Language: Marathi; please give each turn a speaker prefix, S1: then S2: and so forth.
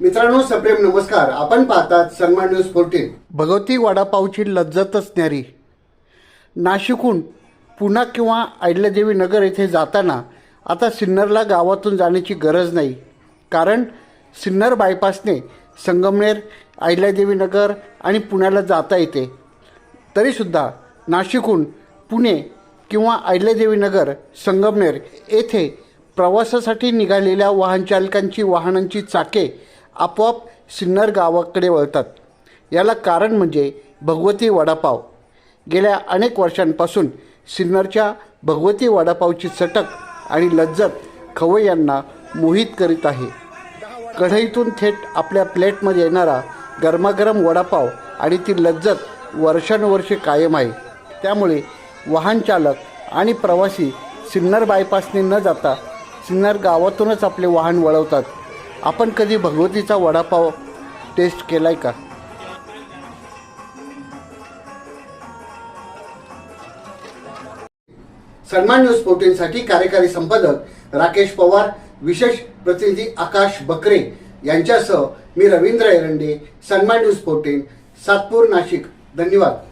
S1: मित्रांनो सप्रेम नमस्कार. आपण पाहतात सन्मान न्यूज फोर्टीन भगवती वडापावची लज्जतच न्यारी. नाशिकहून पुणा किंवा आयल्यादेवी नगर येथे जाताना आता सिन्नरला गावातून जाण्याची गरज नाही. कारण सिन्नर बायपासने संगमनेर आयल्यादेवी नगर आणि पुण्याला जाता येते. तरीसुद्धा नाशिकहून पुणे किंवा आयल्यादेवी नगर संगमनेर येथे प्रवासासाठी निघालेल्या वाहनचालकांची वाहनांची चाके आपोआप सिन्नर गावाकडे वळतात. याला कारण म्हणजे भगवती वडापाव. गेल्या अनेक वर्षांपासून सिन्नरच्या भगवती वडापावची चटक आणि लज्जत खवय यांना मोहित करीत आहे. कढईतून थेट आपल्या प्लेटमध्ये येणारा गरमागरम वडापाव आणि ती लज्जत वर्षानुवर्षे कायम आहे. त्यामुळे वाहन चालक आणि प्रवासी सिन्नर बायपासने न जाता सिन्नर गावातूनच आपले वाहन वळवतात. आपण कधी भगवतीचा वडापाव टेस्ट केलाय का? सन्मान न्यूज फोर्टीनसाठी कार्यकारी संपादक राकेश पवार विशेष प्रतिनिधी आकाश बकरे यांच्यासह मी रवींद्र एरंडे सन्मान न्यूज फोर्टीन सातपूर नाशिक. धन्यवाद.